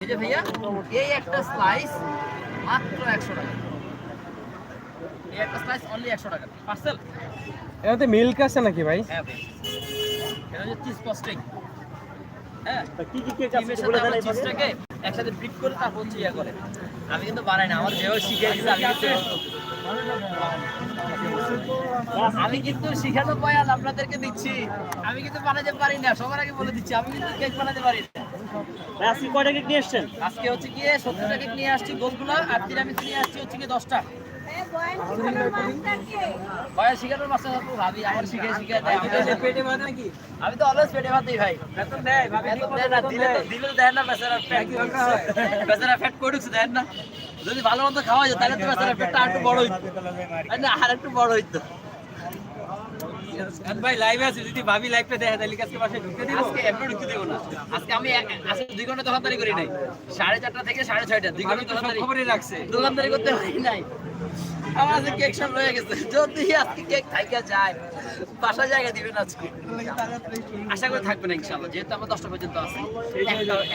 এই যে ভাইয়া এই একটা স্লাইস মাত্র একশো টাকা। এই একটা স্লাইস অনলি একশো টাকা। পার্সেল এটাতে মিল্ক আছে নাকি ভাই? হ্যাঁ ভাই। এটা হচ্ছে চিজ কস্টিং হ্যাঁ? কি কি কেক আছে বলে দেন চিজটাকে একসাথে ব্রিক করে তারপর হচ্ছে ইয়া করে। আমি কিন্তু বানাই না আমার যেভাবে শিখে আমি কিন্তু আমি কিন্তু শিখানো পয়াল আপনাদেরকে দিচ্ছি। আমি কিন্তু বানাতে পারি না সবার আগে বলে দিচ্ছি আমি কিন্তু কেক বানাতে পারি না। আজকে কয়টা কেক নিয়ে এসছেন আজকে হচ্ছে গিয়ে সত্তর টাকা নিয়ে আসছি গোলগুলো আর তিরামিস নিয়ে আসছি হচ্ছে গিয়ে দশটা। আমি তো পেটে ভাত নাকি? আমি তো অলওয়েজ পেটে ভাত দিই ভাই না দিলে তো দিলে দেয় না বেচারা বেচারা দেয় না। যদি ভালো মতো খাওয়া যায় তাহলে তো বেচারা পেটটা আর একটু বড় হইতো আর একটু বড় হইতো ভাই লাইভে আছে যদি ভাবি লাইভটা দেখে তাহলে আজকে বাসায় ঢুকতে দিব? আজকে এমনি ঢুকতে দেবো না। আজকে আমি আজকে দুই ঘণ্টা দোকানদারি করি নাই। সাড়ে চারটা থেকে সাড়ে ছয়টা দুই ঘণ্টা দোকানদারি খবরই রাখছে। দোকানদারি করতে পারি নাই। আমার আজকে কেক সব রয়ে গেছে। যদি আজকে কেক থাইকা যায় বাসা জায়গা দিবেন আজকে। আশা করে থাকবে না ইনশাআল্লাহ যেহেতু আমরা দশটা পর্যন্ত আছি।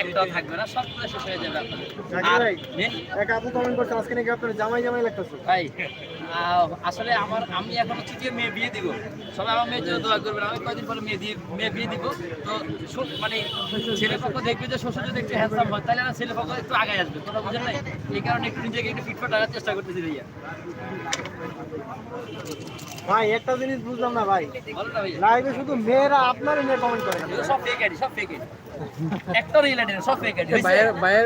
একটাও থাকবে না সব শেষ হয়ে যাবে আপনাদের। এক আপু কমেন্ট করছে আজকে নাকি আপনার জামাই জামাই লাগতেছে। ভাই আসলে আমার আমি এখন গিয়ে মেয়ে বিয়ে দিব। সবাই আমার মেয়ের জন্য দোয়া করবেন। আমি কয়দিন পরে মেয়ে দিয়ে মেয়ে বিয়ে দিব। তো মানে ছেলে পক্ষ দেখবে যে শ্বশুর যদি একটু হ্যান্ডসাম হয় তাহলে ছেলে পক্ষ একটু আগে আসবে। তোরা বুঝেন নাই? এই কারণে একটু নিজেকে একটু ফিটফাট রাখার চেষ্টা করতেছি ভাইয়া। ভাই, একটা জিনিস বুঝলাম না ভাই। লাইভে শুধু মেয়েরা আপনার মেয়ে কমেন্ট করে সব ফেক সব ফেক একটা রিলেটেড সব ফেক আইডি ভাইয়ের ভাইয়ের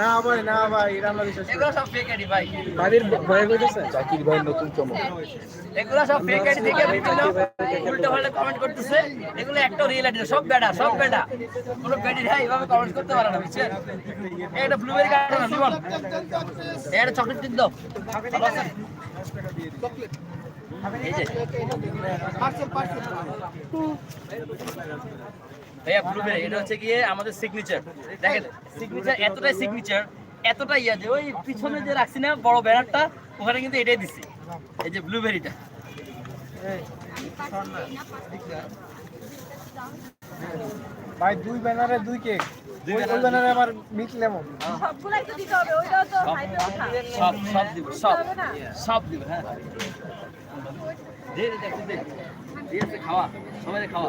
না ভাই না ভাই আমরা বিশ্বাস এগুলো সব ফেক আইডি ভাই। বাড়ির ভয়ে কইতেছে জাকির ভাই নতুন চমক। এগুলো সব ফেক আইডি থেকে বিভিন্ন উল্টো পাল্টা কমেন্ট করতেছে। এগুলো একটা রিয়েল সব বেডা সব বেডা কোনো বেডি ভাই এইভাবে কমেন্ট করতে পারে না বুঝছেন? এটা ব্লুবেরি কাটো না লিমন এটা চকলেট দিন দাও। আছেন? এই যে। ভাইয়া ব্লুবেরি এটা হচ্ছে গিয়ে আমাদের সিগনেচার দেখেন সিগনেচার এতটাই সিগনেচার এতটাই ইয়া যে ওই পিছনে যে রাখছি না বড় ব্যানারটা ওখানে কিন্তু এটাই দিছি। এই যে ব্লুবেরিটা ভাই দুই ব্যানারে দুই কেক দুই ব্যানারে আবার মিট লেমন সবগুলাই তো দিতে হবে ওইটাও তো হাইপে ওঠা সব সব দিব সব। সব দিব হ্যাঁ। দে দে দে দে দিয়ে খাওয়া সবাই খাওয়া।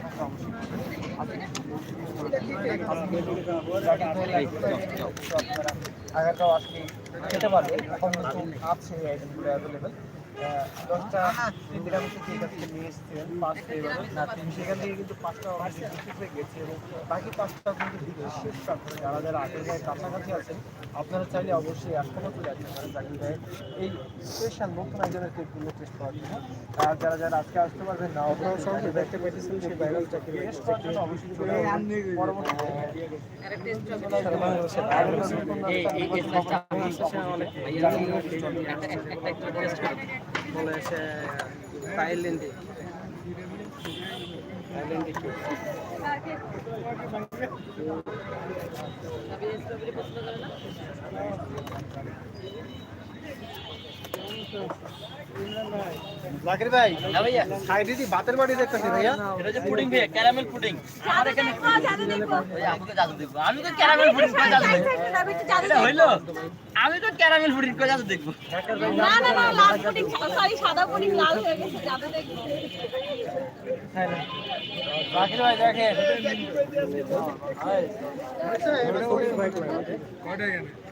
আগারটাও আসলে খেতে পারবে। এখন নতুন আছে আইটেমগুলো অ্যাভেলেবেল দশটা নিরামিষ কেক আজকে নিয়ে এসেছিলেন পাঁচ ফ্লেভারের সেখান থেকে কিন্তু পাঁচটা বিক্রি গেছে এবং বাকি পাঁচটা কিন্তু যারা যারা আগের গায়ে কাছাকাছি আছেন আপনারা চাইলে অবশ্যই এখনও চলে আসতে পারেন জাকির ভাইয়ের এই স্পেশাল নতুন আইটেমের কেকগুলো টেস্ট করার জন্য আর যারা যারা আজকে আসতে পারবেন না আপনারাও সঙ্গে দেখতে পেয়েছেন সেই ভাইরাল জাকির টেস্ট করার জন্য অবশ্যই চলে পরবর্তী বলে সে থাইল্যান্ডে। থাইল্যান্ডে কি? জাকির ভাই হ্যাঁ ভাইয়া সাইডে দি ভাতের বাড়ি দেখতেছি ভাইয়া এটা হচ্ছে পুডিং ভাইয়া ক্যারামেল পুডিং আমার এখানে আমাকে জাদু দেখব আমি তো ক্যারামেল পুডিং করে জাদু দেখব হইল আমি তো ক্যারামেল পুডিং করে জাদু দেখব না না না লাল পুডিং সরি সাদা পুডিং লাল হয়ে গেছে জাদু দেখব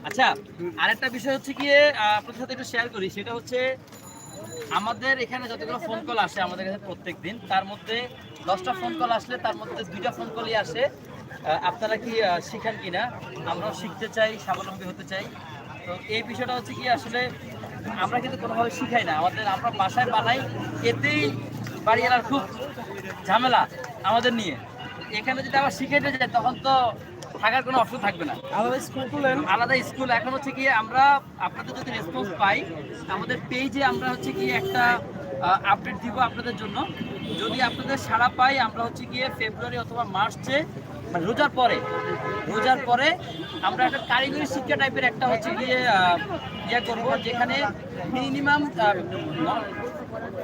আচ্ছা আরেকটা বিষয় হচ্ছে আহ, আপনাদের সাথে একটু শেয়ার করি। সেটা হচ্ছে আমাদের এখানে যতগুলো ফোন কল আসে আমাদের কাছে প্রত্যেক দিন তার মধ্যে দশটা ফোন কল আসলে তার মধ্যে দুইটা ফোন কলই আসে। আপনারা কি শিখান কিনা? আমরাও শিখতে চাই স্বাবলম্বী হতে চাই। তো এই বিষয়টা হচ্ছে কি আসলে আমরা কিন্তু কোনোভাবে শিখাই না। আমাদের আমরা বাসায় বানাই এতেই বাড়িওয়ালার খুব ঝামেলা আমাদের নিয়ে। এখানে যদি আবার শিখাইতে যায় তখন তো থাকার কোনো অপশন থাকবে না। আলাদা স্কুল খুলেন। আলাদা স্কুল। এখন হচ্ছে কি আমরা আপনাদের যদি রেসপন্স পাই আমাদের পেজে আমরা হচ্ছে কি একটা আপডেট দিব আপনাদের জন্য। যদি আপনাদের সাড়া পাই আমরা হচ্ছে গিয়ে ফেব্রুয়ারি অথবা মার্চে মানে রোজার পরে রোজার পরে আমরা একটা কারিগরি শিক্ষা টাইপের একটা হচ্ছে গিয়ে ইয়ে করব যেখানে মিনিমাম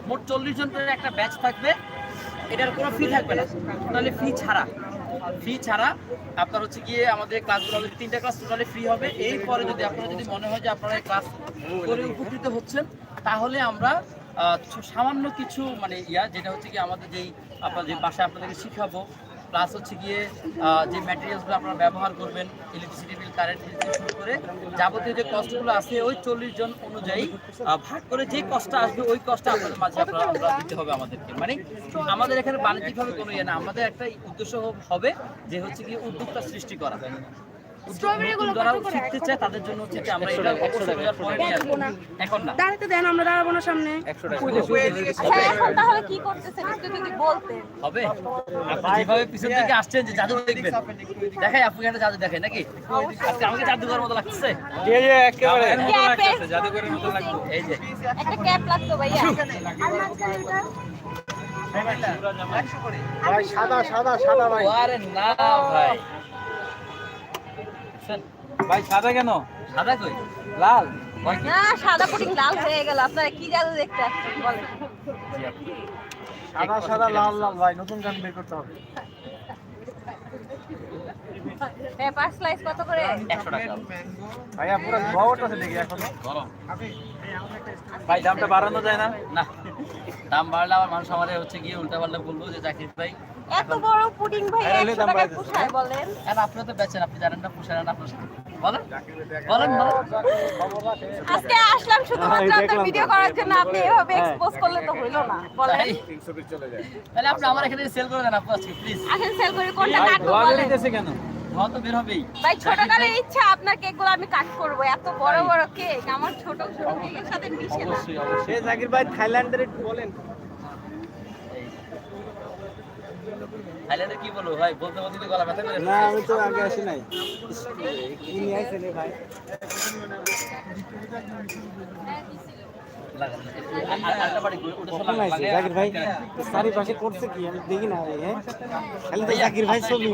মোট চল্লিশ জনের একটা ব্যাচ থাকবে। এটার কোনো ফি থাকবে না। টোটালি ফি ছাড়া। ফি ছাড়া আপনার হচ্ছে গিয়ে আমাদের ক্লাসগুলো হবে তিনটা ক্লাস টোটালি ফ্রি হবে। এরপরে যদি আপনারা যদি মনে হয় যে আপনারা এই ক্লাস করে উপকৃত হচ্ছেন, তাহলে আমরা সামান্য কিছু মানে ইয়া, যেটা হচ্ছে কি আমাদের যেই আপনার যে বাসায় আপনাদেরকে শিখাবো প্লাস হচ্ছে গিয়ে যে ম্যাটেরিয়ালসগুলো আপনারা ব্যবহার করবেন ইলেকট্রিসিটি বিল কারেন্ট বিল থেকে শুরু করে যাবতীয় যে কষ্টগুলো আছে, ওই চল্লিশ জন অনুযায়ী ভাগ করে যে কষ্ট আসবে, ওই কষ্ট আপনাদের মাঝে আপনারা দিতে হবে আমাদেরকে। মানে আমাদের এখানে বাণিজ্যিকভাবে কোনো ইয়ে না, আমাদের একটা উদ্দেশ্য হবে যে হচ্ছে গিয়ে উদ্যোক্তা সৃষ্টি করা। তাদের জন্য হচ্ছে আমরা এটা এখন না দাঁড়াতে দেন আমরা দাঁড়াবো না সামনে। একশো টাকা। এখন তাহলে কি করতেছেন? একটু যদি বলতেন। হবে? আপনি যেভাবে পিছন থেকে আসছেন যে জাদু দেখবেন। দেখাই আপনি একটা জাদু দেখেন নাকি? আজকে আমাকে জাদুঘর মতো লাগছে। একেবারে জাদুঘরের মতো লাগবে এই যে। একটা ক্যাপ লাগতো ভাইয়া। ভাই সাদা সাদা সাদা ভাই আরে না ভাই। ভাই সাদা কেন? সাদা কই? লাল। না সাদা পুটিং লাল হয়ে গেল আপনারা কি জাদু দেখতে আসছেন বলেন। সাদা সাদা লাল লাল ভাই নতুন গান বের করতে হবে। পেপার স্লাইস কত করে? একশো টাকা। ভাইয়া পুরো আছে দেখি এখন। গরম। ভাই দামটা বাড়ানো যায় না? না দাম বাড়লে আবার মানুষ আমাদের হচ্ছে গিয়ে উল্টা পাল্টা বলব যে চাকরি ভাই এত বড় পুডিং ভাই হ্যাঁ, একশো দাম টাকা পোষায় বলেন। আর আপনি তো বেচেন আপনি জানেন না পোষায় না আপনার সাথে বলেন বলেন বলেন। আজকে আসলাম শুধুমাত্র আপনার ভিডিও করার জন্য আপনি এভাবে এক্সপোজ করলে তো হইল না। বলেন। তাই তাহলে আপনি আমার এখানে সেল করে দেন আপু আজকে প্লিজ আসেন সেল করে কোনটা কাটবো বলেন। কেন? ধোয়া তো বের হবেই। ভাই ছোট ইচ্ছা আপনার কেকগুলো আমি কাট করব। এত বড় বড় কেক আমার ছোট ছোট কেকের সাথে মিশে না। অবশ্যই অবশ্যই। জাকির ভাই থাইল্যান্ডের একটু বলেন। থাইল্যান্ডে কি বলব ভাই বলতে বলতে তো গলা ব্যথা করে না আমি তো আগে আসি নাই। কি আইছেন রে ভাই? জাকির ভাই চারিপাশে করছে কি আমি দেখি না খালি তো জাকির ভাই ছবি।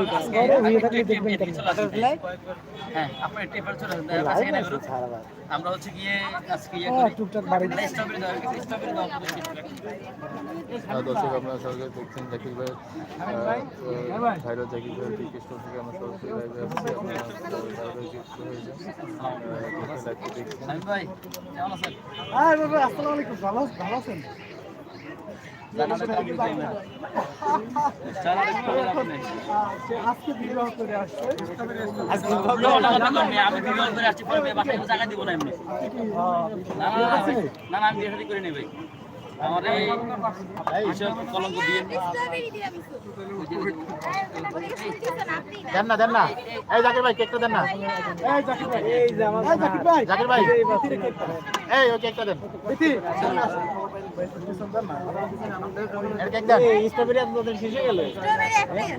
আমরা হচ্ছে গিয়ে আজকে আমাদের হ্যাঁ, দর্শক আপনারা সরকার দেখছেন জাকির ভাই ভাইরাল জাকির ভাই বিকেশ থেকে আমরা সরাসরি লাইভে আসছি আপনারা হয়ে যান আহ, লাইভটি দেখছেন ভাই কেমন আছেন আসসালামু আলাইকুম ভালো ভালো আছেন। আজকে বিবাহ করে আসছে আমি বিবাহ করে আসছি, পরে বাসায় জায়গা দিব না এমনি। না, না, না, ভাই। না, না, আমি বিয়ে করে ভাই। আমার এই বিষয় কলঙ্ক দিয়ে দেন না দেন না। এই জাকির ভাই কেকটা দেন না। এই জাকির ভাই। এই যে আমার জাকির ভাই জাকির ভাই এই ওই কেকটা দেন। এর কেক দেন। এই স্ট্রবেরি আপনাদের শেষ হয়ে গেল।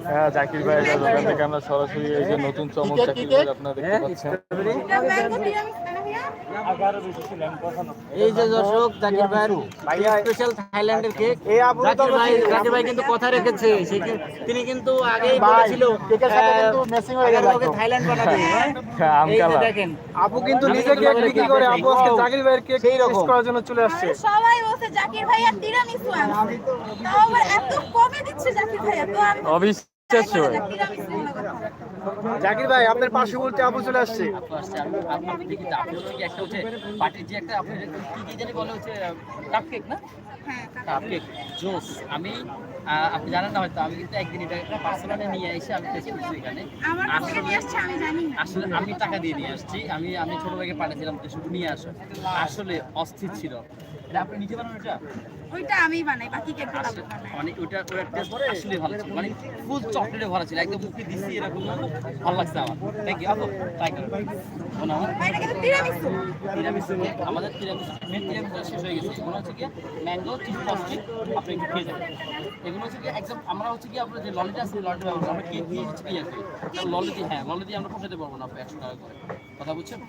হ্যাঁ জাকির ভাই দোকান থেকে আমরা সরাসরি এই যে নতুন চমক জাকির ভাই আপনারা দেখতে পাচ্ছেন। এই যে দর্শক জাকির ভাই স্পেশাল থাইল্যান্ডের কেক এই জাকির ভাই জাকির ভাই কিন্তু কথা রেখেছে। তিনি কিন্তু আগেই বলেছিল কেকের সাথে কিন্তু ম্যাচিং হয়ে গেল। থাইল্যান্ড হ্যাঁ? এই যে দেখেন। আপু কিন্তু নিজে কেক বিক্রি করে আপু আজকে জাকির ভাইয়ের কেক সেই রকম। টেস্ট করার জন্য চলে আসছে। সবাই বলছে জাকির ভাইয়া তিরামিসু আনছে। তাও আবার এত কমে দিচ্ছে জাকির ভাইয়া তো আমি অবিশ্বাস্য। জাকির ভাই আপনার পাশে বলতে আপু চলে আসছে। আমি- আপনি হ্যাঁ জানেন না হয়তো আমি কিন্তু একদিন এটা পার্সোনালি নিয়ে এসে আমি টেস্ট করছি এখানে। আসলে নিয়ে আসছে আমি আসলে আমি টাকা দিয়ে নিয়ে আসছি। আমি আমি ছোট ভাইকে পাঠিয়েছিলাম শুধু নিয়ে আসো। আসলে অস্থির ছিল। এটা আপনি নিজে বানানো এটা? ওইটা আমি বানাই বাকি কেক মানে ওটা ওটার টেস্ট আসলে ভালো ছিল। মানে ফুল চকলেটে ভরা ছিল। একদম মুখে দিছি এরকম ভালো লাগছে আমার। থ্যাংক ইউ আপু ট্রাই করুন মনে হয় এটা কিন্তু তিরামিসু তিরামিসু আমাদের তিরামিসু মেন তিরামিসু শেষ হয়ে গেছে। এগুলো হচ্ছে কি ম্যাঙ্গো আপনি একটু খেয়ে যাবেন। এগুলো হচ্ছে কি একদম আমরা হচ্ছে কি আপনার যে ললিটা আছে ললিটা ব্যবহার আমরা কেক দিয়ে হচ্ছে কি। করি হ্যাঁ আমরা পোষাতে পারব না আপনি একশো টাকা করে। কথা বুঝছেন?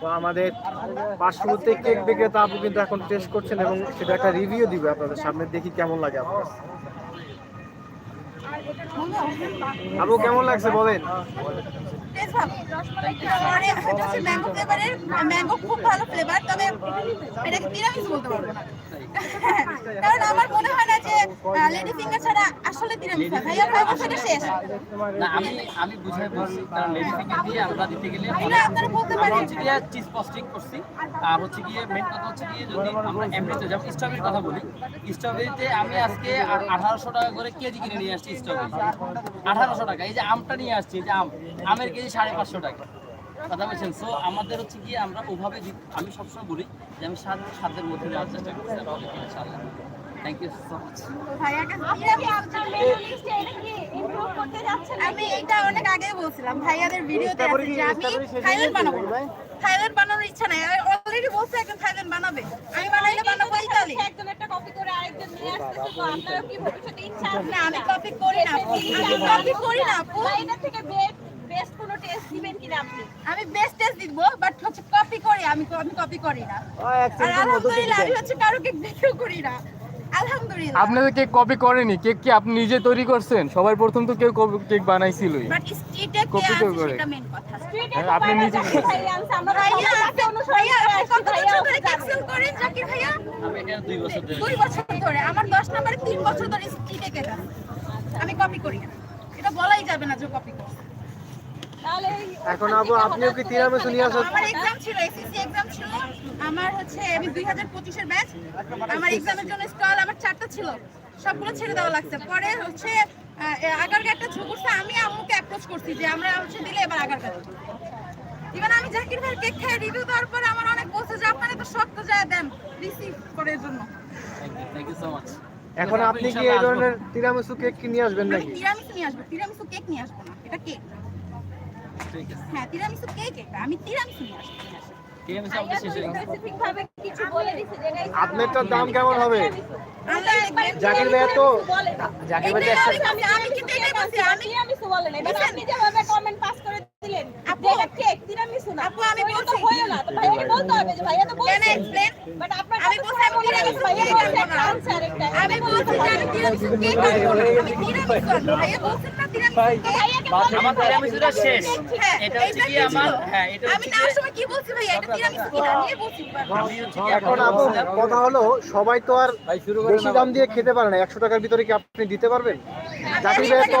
তো আমাদের পার্শ্ববর্তী কেক বিক্রেতা আপু কিন্তু এখন টেস্ট করছেন এবং সেটা একটা রিভিউ দিবে আপনাদের সামনে, দেখি কেমন লাগে আপনার আপু, কেমন লাগছে বলেন? ম্যাঙ্গো ম্যাঙ্গো খুব ভালো ফ্লেভার তবে এটাকে বলতে পারব না। কারণ আমার মনে হয় না যে লেডি ফিঙ্গার ছাড়া আসলে তিরামিসু হয়। ভাইয়া ভাই সেটা শেষ না আমি আমি বুঝাই কারণ লেডি ফিঙ্গার দিয়ে আমরা দিতে গেলে এটা আপনারা বলতে পারেন। হচ্ছে গিয়ে চিজ পস্টিং করছি। আর হচ্ছে গিয়ে মেন কথা হচ্ছে গিয়ে যদি আমরা এমনিতে যেমন স্ট্রবেরির কথা বলি স্ট্রবেরিতে আমি আজকে আঠারোশো টাকা করে কেজি কিনে নিয়ে আসছি স্ট্রবেরি। আঠারোশো টাকা এই যে আমটা নিয়ে আসছি যে আম আমের কেজি সাড়ে পাঁচশো টাকা। কথা বলছেন। সো আমাদের হচ্ছে গিয়ে আমরা ওভাবে আমি সবসময় বলি যে আমি সাত সাতের মধ্যে দেওয়ার চেষ্টা করছি ইনশাআল্লাহ। থ্যাংক ইউ সো মাচ আমি এটা অনেক আগে বলছিলাম ভাইয়াদের ভিডিওতে আছে যে আমি থাইল্যান্ড বানাবো। থাইল্যান্ড বানানোর ইচ্ছা নাই অলরেডি বলছে একজন থাইল্যান্ড বানাবে। আমি বানাইলে বানাবো ইতালি। একজন একটা কপি করে আরেকজন নিয়ে আসতেছে তো আপনারা কি ভবিষ্যতে ইচ্ছা আছে? না আমি কপি করি না আপু। আমি কপি করি না এটা থেকে বেস্ট কোনো টেস্ট দিবেন কিনা আপনি? আমি বেস্ট টেস্ট দিব বাট হচ্ছে কপি করি আমি আমি কপি করি না। আর আলহামদুলিল্লাহ আমি হচ্ছে কারও কেক দেখেও করি না। আলহামদুলিল্লাহ। আপনাদের কেক কপি করেনি কেক কি আপনি নিজে তৈরি করছেন? সবার প্রথম তো কেউ কেক বানাইছিলই। বাট স্ট্রিটে কে Copy করে? সেটা মেন কথা। স্ট্রিটে হ্যাঁ, আপনি নিজে- যাচ্ছে ভাই আনছে আমরা ভাইয়া তাকে অনুসরণ আপনি কত বছর ধরে ক্যাপসুল করেন জাকির ভাইয়া? আমি এটা দুই বছর ধরে। দুই বছর ধরে। আমার দশ নম্বরে তিন বছর ধরে স্ট্রিটে কেক আমি কপি করি না। এটা বলাই যাবে না যে কপি করি। এখন আপু আপনিও কি তিরামিসু নিয়ে আসেন আমার এক্সাম ছিল এসএসসি এক্সাম ছিল। আমার হচ্ছে আমি দুই হাজার পঁচিশের ব্যাচ আমার এক্সামের জন্য স্টল আমার চারটা ছিল। সবগুলো ছেড়ে দেওয়া লাগছে। পরে হচ্ছে আগারগা একটা ছবি আমি আম্মুকে অ্যাপ্রোচ করছি যে আমরা হচ্ছে দিলে এবার আগারগা ইভেন আমি জাকির ভাইয়ের কেক খেয়ে রিভিউ দেওয়ার পরে আমার অনেক বলছে যে আপনারা তো শক্ত যায় দেন রিসিভ করে এর জন্য। থ্যাংক ইউ সো মাচ এখন আপনি কি এই ধরনের তিরামিসু কেক কি নিয়ে আসবেন নাকি? তিরামিসু নিয়ে আসব। তিরামিসু কেক নিয়ে আসব না এটা কেক হ্যাঁ তিরামিসু কেক এটা আমি তিরামিসু নিয়ে আপনারটার দাম কেমন হবে? জাকির ভাইয়া তো জাকির ভাই আমি আমি- আমি কিন্তু এটাই বলছি আমি তিরামিসু বলে এবার আপনি যেভাবে কমেন্ট পাস করে এখন কথা হলো সবাই তো আর বেশি দাম দিয়ে খেতে পারে না। একশো টাকার ভিতরে কি আপনি দিতে পারবেন? জাকির ভাই তো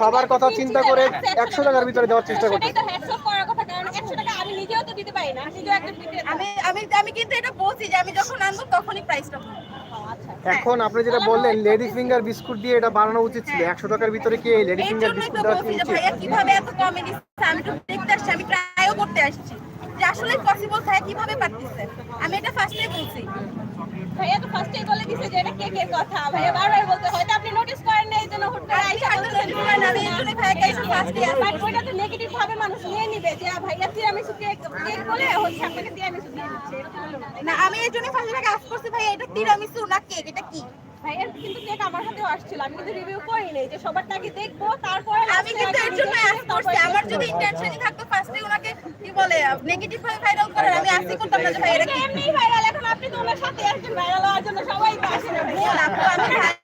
সবার কথা চিন্তা করে একশো টাকার ভিতরে দেওয়ার চেষ্টা করছে। সেটাই তো হ্যাটস অফ করার কথা কারণ 100 টাকা আমি নিজেও তো দিতে পারি না আমি নিজেও একটা বিক্রেতা আমি আমি আমি কিন্তু এটা বলছি যে আমি যখন আনব তখনই প্রাইসটা আচ্ছা। এখন আপনি যেটা বললেন লেডি ফিঙ্গার বিস্কুট দিয়ে এটা বানানো উচিত ছিল একশো টাকার ভিতরে কি এই লেডি ফিঙ্গার বিস্কুট দেওয়া কি উচিত? কীভাবে এত কমে দিচ্ছে? আমি তো দেখতে আসছি আমি ট্রাইও করতে আসছি। যে আসলে পসিবল ভাইয়া কীভাবে পারতেছে? আমি এটা ফার্স্টে বলছি। ভাইয়া তো ফার্স্টেই বলে দিছে যে এটা কেকের কথা? ভাইয়া বারবার বলতে হয়তো আপনি নোটিস করেন না এই জন্য হুট করে আইসা আমি আমি বাট ওইটা তো নেগেটিভ ভাবে মানুষ নিয়ে নিবে যে ভাইয়া তিরামিসু কেক কেক বলে হচ্ছে আপনাকে দিয়ে দিচ্ছে? এরকম না। না আমি এই জন্য ফার্স্টে করছি ভাইয়া এটা তিরামিসু না কেক এটা কি? ভাইয়ার কিন্তু কেক আমার হাতেও আসছিল আমি কিন্তু রিভিউ করি নাই যে সবার আগে দেখব তারপরে আমি কিন্তু এর জন্য আস্ক করছি আমার যদি ইন্টেনশনই থাকতো ফার্স্টে ওনাকে কি বলে নেগেটিভ ভাবে ভাইরাল করার আমি আসি করতাম না যে ভাই এটা কি? এমনি ভাইরাল এখন আপনি তো ওনার সাথে আসছেন ভাইরাল হওয়ার জন্য সবাই তো আসে না। আপু, আমি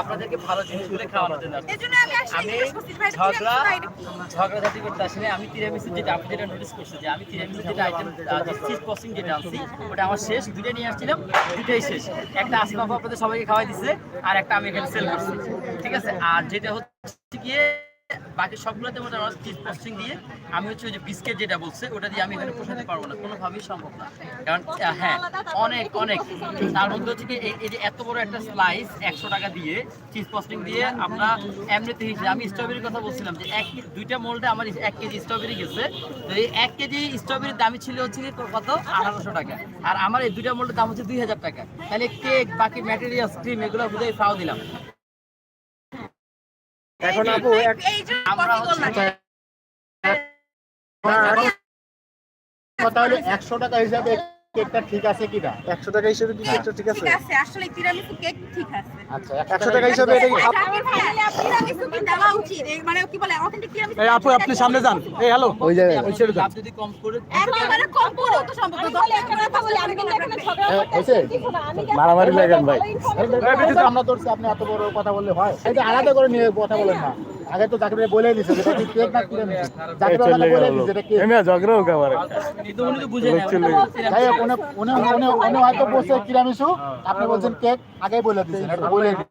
আপনাদেরকে ভালো জিনিসগুলো খাওয়ানোর জন্য আমি ঝগড়া তিরামিসু ঝগড়াঝাটি করতে আসলে আমি যেটা আপনি যেটা নোটিস করছি যে আমি যেটা আইটেম চিজ পসিং যেটা আনছি ওটা আমার শেষ দুটো নিয়ে আসছিলাম দুটাই শেষ। একটা আসমাফ আপনাদের সবাইকে খাওয়াই দিছে আর একটা আমি এখানে সেল করছি। ঠিক আছে? আর যেটা হচ্ছে গিয়ে বাকি সবগুলোতে মধ্যে আমার চিজ পসিং দিয়ে আমি হচ্ছে ওই যে বিস্কিট যেটা বলছে, ওটা দিয়ে আমি এখানে পোষাতে পারব না। কোনোভাবেই সম্ভব না। কারণ হ্যাঁ অনেক অনেক। তার মধ্যে হচ্ছে কি, এই- যে এত বড় একটা স্লাইস একশো টাকা দিয়ে চিজ পস্টিং দিয়ে আমরা এমনিতে হিসেবে আমি স্ট্রবেরির কথা বলছিলাম যে, এক, দুইটা মোল্ডে আমার এক কেজি স্ট্রবেরি গেছে। তো এই এক কেজি স্ট্রবেরির দামই ছিল হচ্ছে কি, কত? আঠারোশো টাকা। আর আমার এই দুইটা মোল্ডের দাম হচ্ছে দুই হাজার টাকা। তাহলে কেক বাকি ম্যাটেরিয়াল ক্রিম এগুলো বুঝে ফাও দিলাম। এখন আপু হচ্ছে কথা হলো একশো টাকা হিসাবে কেকটা ঠিক আছে কিনা? একশো টাকা হিসেবে কি কেকটা ঠিক আছে? ঠিক আছে আসলে তিরামিসু কেক ঠিক আছে। আচ্ছা একশো টাকা হিসাবে এটা কি তিরামিসু কি দেওয়া উচিত। মানে কি বলে অথেন্টিক তিরামিসু এই আপু আপনি সামনে যান। এই হ্যালো ওই জায়গায় ওই ছেড়ে লাভ যদি কম করে একেবারে কম করে তো সম্ভব। বলি একটা কথা বলি আমি কিন্তু এখানে ঝগড়া করতে মারামারি লাগেন ভাই। আমরা ধরছি আপনি এত বড় কথা বললে হয়। এটা আলাদা করে নিয়ে কথা বলেন না। আগে তো জাকির বলে দিছে যেটা কি কেক না কিনে নিছে জাকির ভাই বলে দিছে এটা কেক ঝগড়াও খাবার কিন্তু উনি তো বুঝে যাই হোক উনি উনি উনি উনি হয়তো বলছে কিরামিসু আপনি বলছেন কেক আগেই বলে দিয়েছেন এটা বলে দিয়েছেন।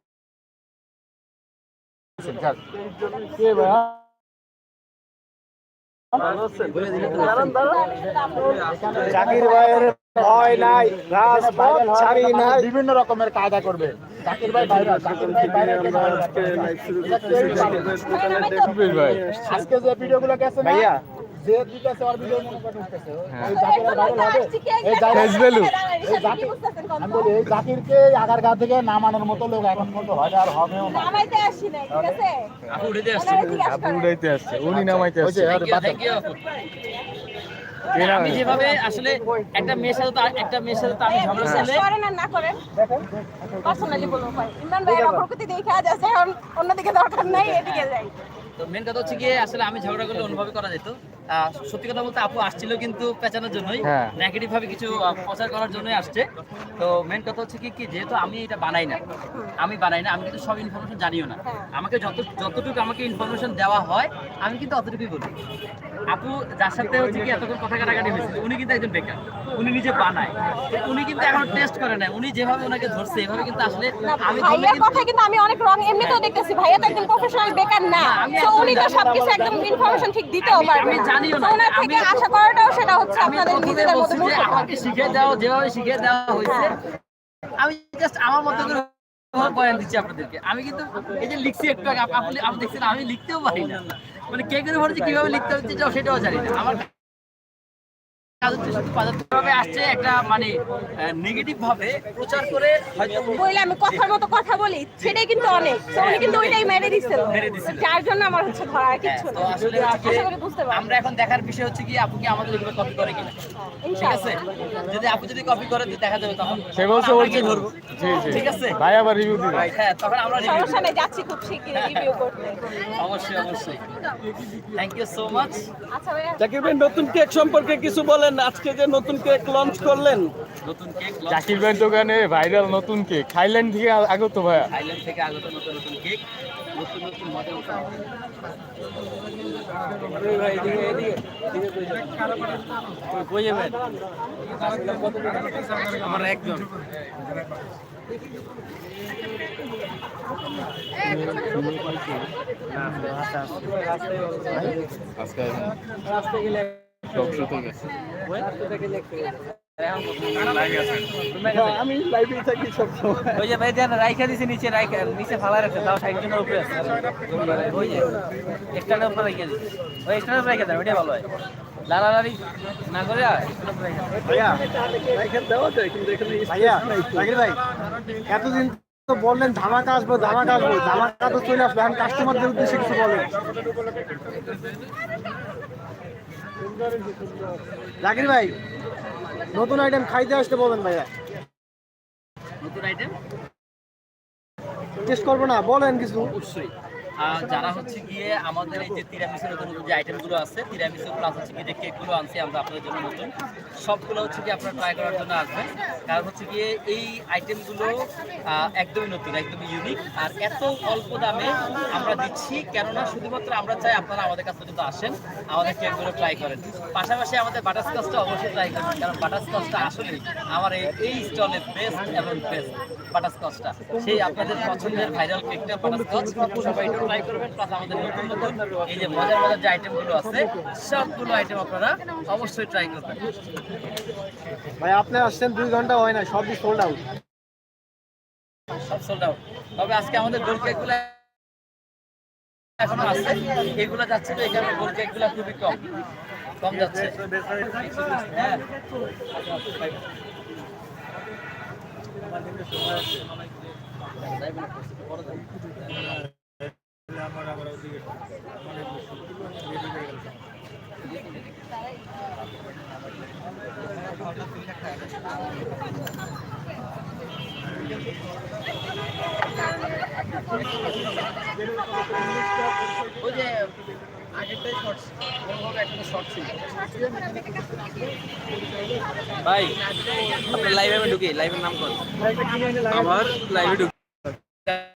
যাক। জাকির ভাইয়ের ভয় নাই রাজপথ ছাড়ি নাই। বিভিন্ন রকমের কায়দা করবে। জাকির ভাই বাইরে জাকির ভাই বাইরে আজকে যে ভিডিওগুলো গেছে না যে দিতেছে ওর ভিডিও মনে করে উঠতেছে। জাকির ভাইরাল হবে। এই দেখা ভ্যালু এই জাকির আমি বলি এই জাকিরকে আগার গা থেকে নামানোর মতো লোক এখন পর্যন্ত হয় আর হবেও না। নামাইতে আসছি নাই, ঠিক আছে? আপু উঠে আসছে। ওনারা উড়াইতে আসছে উনি নামাইতে ওই যে, আসছে। আর বাদ আমি যেভাবে আসলে একটা মেয়ের সাথে একটা মেয়ের সাথে আমি ঝগড়া বিশ্বাস করলে করেন আর না করেন। পার্সোনালি বলব ভাই। ইমরান ভাই প্রকৃতি দেখা যাচ্ছে এখন অন্যদিকে দরকার নাই এদিকে যাই। তো মেন কথা হচ্ছে গিয়ে আসলে আমি ঝগড়া করলে অনুভব করা যেত। সত্যি কথা বলতে আপু আসছিল কিন্তু পেঁচানোর জন্যই। হ্যাঁ। নেগেটিভ ভাবে কিছু প্রচার করার জন্যই আসছে। তো মেন কথা হচ্ছে কি কি যেহেতু আমি এটা বানাই না আমি বানাই না আমি কিন্তু সব ইনফরমেশন জানিও না। আমাকে যত যতটুকু আমাকে ইনফরমেশন দেওয়া হয় আমি কিন্তু অতটুকুই বলি। আপু যার সাথে হচ্ছে কি এতক্ষণ কথা কাটাকাটি হয়েছে উনি কিন্তু একজন বেকার উনি নিজে বানায়। উনি কিন্তু এখন টেস্ট করে না উনি যেভাবে ওনাকে ধরছে এভাবে কিন্তু আসলে আমি ভাইয়ার কথা কিন্তু আমি অনেক রং এমনিতেও দেখতেছি ভাইয়া তো একদম প্রফেশনাল বেকার না। আমি তো একদম উনি তো সবকিছু একদম ইনফরমেশন ঠিক দিতেও পারবে জানিও না। ওনার থেকে আশা করাটাও সেটা হচ্ছে আপনাদের নিজেদের মধ্যে আমাকে শিখে দাও যেভাবে শিখে দেওয়া হয়েছে। আমি জাস্ট আমার মতো করে বয়ান দিচ্ছি আপনাদেরকে। আমি কিন্তু এই যে লিখছি একটু আগে আপ- আপনি আপনি দেখছেন আমি লিখতেও পারি না। মানে কে করে ভরে কীভাবে লিখতে হচ্ছে যাও সেটাও জানি না। আমার আসছে একটা মানে নেগেটিভ ভাবে প্রচার করে হয়তো আমি কথার মতো কথা বলি সেটাই কিন্তু অনেক। উনি কিন্তু ওইটাই মেরে দিচ্ছিল যার জন্য আমার হচ্ছে ধরা আর কিচ্ছু তো না। আসলে হচ্ছে আশা করি বুঝতে পারবেন আমরা এখন দেখার বিষয় হচ্ছে কি আপু কি আমাদের এগুলো কপি করে কিনা? ঠিক আছে? যদি আপু যদি কপি করে দেখা যাবে তখন। সে বলছে বলছে ধরবো। জি জি। ঠিক আছে? ভাই আবার রিভিউ দিবে। হ্যাঁ তখন আমরা সমস্যা নেই যাচ্ছি খুব শিগগিরই রিভিউ করতে। অবশ্যই অবশ্যই। থ্যাংক ইউ সো মাচ আচ্ছা ভাই নতুন কেক সম্পর্কে কিছু বলেন? আজকে যে নতুন কেক লঞ্চ করলেন। নতুন কেক জাকির ভাইয়ের দোকানে ভাইরাল নতুন কেক থাইল্যান্ড থেকে আগত ভাইয়া। থাইল্যান্ড থেকে আগত নতুন নতুন কেক নতুন নতুন আমার একজন। শোতে গেছে আমি লাইভে থাকি সবসময়। ওই যে ভাই দেন রাইখা দিছে নিচে রাইখা নিচে ফালা রাখছে তাও ষাট জনের উপরে আছে। ওই যে স্ট্যান্ডের উপরে রাইখা দিছে। ওই স্ট্যান্ডের উপরে রাইখা দেন ওইটাই ভালো হয়। লালালারি না করে স্ট্যান্ডের উপরে ভাইয়া এখানে দেওয়া যায় কিন্তু এখানে ভাইয়া জাকির ভাই এতদিন তো বললেন ধামাকা আসব ধামাকা আসব। ধামাকা তো চলে আসবে এখন কাস্টমারদের উদ্দেশ্যে কিছু বলেন। জাকির ভাই নতুন আইটেম খাইতে আসতে বলবেন ভাইয়া। নতুন আইটেম টেস্ট করব না বলেন কিছু। অবশ্যই। যারা হচ্ছে গিয়ে আমাদের এই যে তিরামিসের নতুন নতুন যে আইটেমগুলো আছে তিরামিসু প্লাস হচ্ছে গিয়ে যে কেকগুলো আনছি আমরা আপনাদের জন্য নতুন, সবগুলো হচ্ছে গিয়ে আপনারা ট্রাই করার জন্য আসবেন। কারণ হচ্ছে গিয়ে এই আইটেমগুলো একদমই নতুন, একদমই ইউনিক আর এত অল্প দামে আমরা দিচ্ছি, কেননা শুধুমাত্র আমরা চাই আপনারা আমাদের কাছে পর্যন্ত আসেন, আমাদের কেকগুলো ট্রাই করেন। পাশাপাশি আমাদের বাটারস্কচটা অবশ্যই ট্রাই করবেন কারণ বাটারস্কচটা আসলে আমার এই স্টলের বেস্ট এবং বেস্ট বাটারস্কচটা সেই আপনাদের পছন্দের ভাইরাল কেকটা বাটারস্কচ সবাই ট্রাই করবেন প্লাস আমাদের নতুন নতুন এই যে মজার মজার যে আইটেমগুলো আছে সবগুলো আইটেম আপনারা অবশ্যই ট্রাই করবেন। ভাই আপনি আসছেন দুই ঘণ্টা হয় না সবই সোল্ড আউট সব সোল্ড আউট তবে আজকে আমাদের গোল কেকগুলো এখনও আছে। এগুলো যাচ্ছে তো এখানে গোল কেকগুলো খুবই কম। কম যাচ্ছে। হ্যাঁ। ওই যে আগেরটাই শর্ট একটা শর্ট ছিল। ভাই আপনার লাইভে আমি ঢুকি লাইভের নাম কর আমার লাইভে ঢুকি।